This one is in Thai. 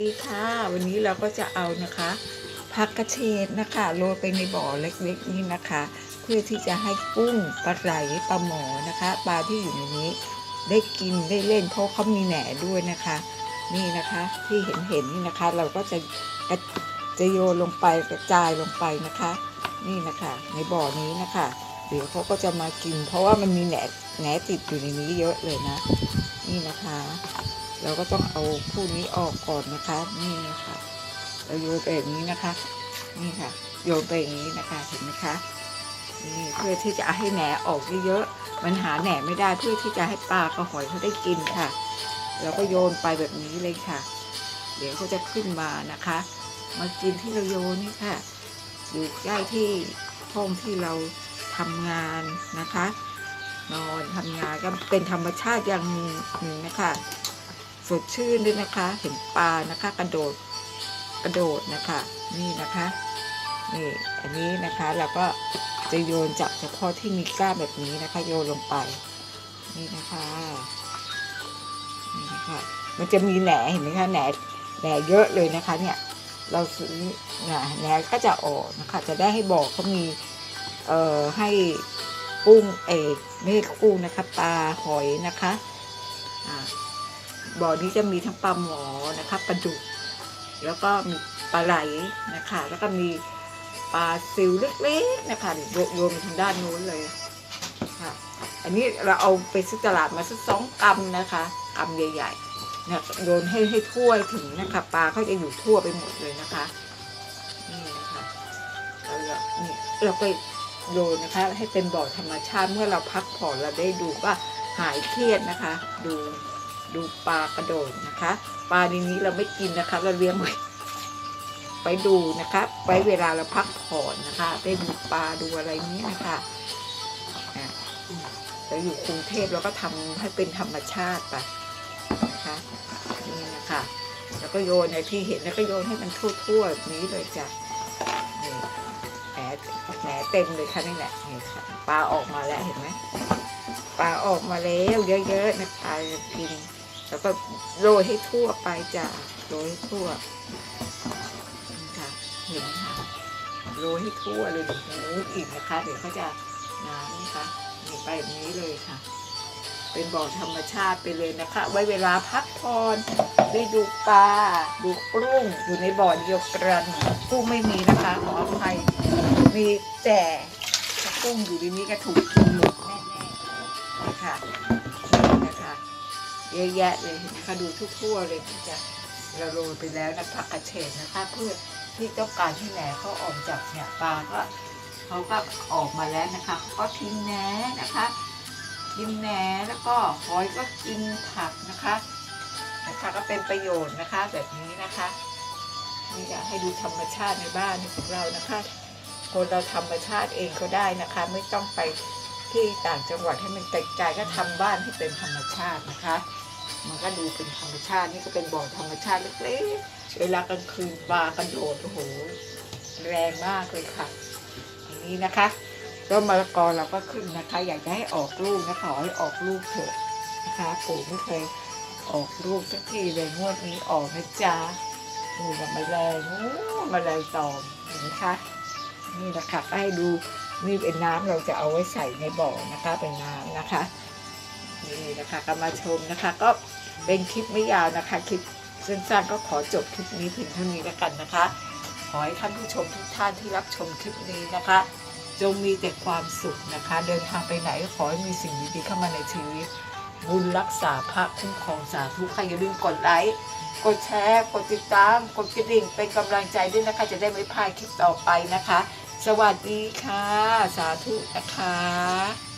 สวัสดีค่ะวันนี้เราก็จะเอานะคะผักกระเฉดนะคะโรยไปในบ่อเล็กๆนี่นะคะ เพื่อที่จะให้กุ้งปลาไหลปลาหมอนะคะ ปลาที่อยู่ในนี้ ได้กินได้เล่นเพราะเขามีแหน่ด้วยนะคะ นี่นะคะที่เห็นเห็นๆนี่นะคะ เราก็จะกระจะโยนลงไปกระจายลงไปนะคะ นี่นะคะในบ่อนี้นะคะเดี๋ยวเขาก็จะมากิน เพราะว่ามันมีแหน่แหน่ติดอยู่ในนี้เยอะเลยนะ นี่นะคะ เราก็ต้องเอาผู้นี้ออกก่อนนะคะ นี่นะคะเราโยนไปอย่างนี้นะคะ นี่ค่ะ โยนไปอย่างนี้นะคะเห็นไหมคะนี่เพื่อที่จะให้แหนออกเยอะๆมันหาแหนไม่ได้เพื่อที่จะให้ปลากระหอยเขาได้กินค่ะเราก็โยนไปแบบนี้เลยค่ะ เดี๋ยวเขาจะขึ้นมานะคะ มากินที่เราโยนนี่ค่ะ อยู่ใกล้ที่ห้องที่เราทำงานนะคะ นอนทำงานก็เป็นธรรมชาติอย่างหนึ่งนะคะ สดชื่นด้วยนะคะ เห็นปลานะคะ กระโดดกระโดดนะคะ นี่นะคะนี่อันนี้นะคะเราก็จะโยนจับเฉพาะที่มีกล้ามแบบนี้นะคะ โยนลงไป นี่นะคะนี่นะคะมันจะมีแหนเห็นไหมคะแหนแหนเยอะเลยนะคะ เนี่ย เราซื้อแหนแหนก็จะออกนะคะ จะได้ให้บอกเขามีเอ่อให้กุ้งเอกไม่ใช่กุ้งนะคะปลาหอยนะคะอ่า บ่อนี้จะมีทั้งปลาหมอนะคะปลาดุกแล้วก็มีปลาไหลนะคะ แล้วก็มีปลาซิวเล็กๆนะคะโยโยนไปทางด้านนู้นเลยค่ะอันนี้เราเอาไปซื้อตลาดมาสักสองกำนะคะกำใหญ่ๆนี่โยนให้ให้ทั่วถึงนะคะปลาเขาจะอยู่ทั่วไปหมดเลยนะคะนี่นะคะเราก็นี่เราก็โยนนะคะ ให้เป็นบ่อธรรมชาติเมื่อเราพักผ่อนเราได้ดูก็หายเครียดนะคะ ดู ดูปลากระโดดนะคะ ปลาในนี้เราไม่กินนะคะ เราเลี้ยงไว้ไปดูนะคะไว้เวลาเราพักผ่อนนะคะ ได้ดูปลาดูอะไรนี้นะคะอะเราอยู่กรุงเทพเราก็ทำให้เป็นธรรมชาติไปนะคะนี่นะคะแล้วก็โยนในที่เห็นแล้วก็โยนให้มันทั่วๆแบบนี้เลยจ้ะนี่แหนแหนเต็มเลยค่ะนี่แหละนี่ค่ะปลาออกมาแล้วเห็นไหมปลาออกมาแล้วเยอะๆนะคะกิน แล้วก็โรยให้ทั่วไปจ้ะโรยให้ทั่วนี่ค่ะเห็นไหมคะโรยให้ทั่วเลยเดี๋ยวนู้อีกนะคะ เดี๋ยวเขาจะน้ำนี่ค่ะนี่ไปแบบนี้เลยค่ะ เป็นบ่อธรรมชาติไปเลยนะคะ ไว้เวลาพักผ่อนได้ดูปลาดูกุ้งอยู่ในบ่อเดียวกันกุ้งไม่มีนะคะขออภัยมีแต่กุ้งอยู่ในนี้ก็ถูกกินหมดแน่ๆค่ะ เยอะแยะเลยเห็นไหมคะดูทั่วเลยที่จะเราโรยไปแล้วนะผักกระเฉดนะคะเพื่อที่ต้องการที่แหนเขาออกจากเนี่ยปลาก็เขาก็ออกมาแล้วนะคะเขาก็ทิ้งแหนนะคะกินแหนแล้วก็หอยก็กินผักนะคะนะคะก็เป็นประโยชน์นะคะแบบนี้นะคะนี่อยากให้ดูธรรมชาติในบ้านของเรานะคะ คนเราธรรมชาติเองก็ได้นะคะ ไม่ต้องไป ที่ต่างจังหวัดให้มันไกลๆก็ทำบ้านให้เป็นธรรมชาตินะคะ มันก็ดูเป็นธรรมชาตินี่ก็เป็นบ่อธรรมชาติเล็กๆเวลากลางคืนปลากระโดดโอ้โหแรงมากเลยค่ะอย่างนี้นะคะต้นมะละกอเราก็ขึ้นนะคะ อยากจะให้ออกลูกนะคะขอให้ออกลูกเถอะนะคะปู่ไม่เคยออกลูกสักทีเลยงวดนี้ออกนะจ๊ะดูกับแมลงโอ้แมลงตอมเห็นไหมคะนี่นะคะให้ดู นี่เป็นน้ำเราจะเอาไว้ใส่ในบ่อนะคะ เป็นน้ำนะคะนี่นะคะก็มาชมนะคะ ก็เป็นคลิปไม่ยาวนะคะคลิปสั้นๆก็ขอจบคลิปนี้เพียงเท่านี้แล้วกันนะคะ ขอให้ท่านผู้ชมทุกท่านที่รับชมคลิปนี้นะคะ จงมีแต่ความสุขนะคะ เดินทางไปไหนขอให้มีสิ่งดีๆเข้ามาในชีวิต บุญรักษาพระคุ้มครองสาธุใครอย่าลืมกดไลค์กดแชร์ กดติดตาม กดกระดิ่งเป็นกำลังใจด้วยนะคะ จะได้ไม่พลาดคลิปต่อไปนะคะ สวัสดีค่ะ สาธุนะคะ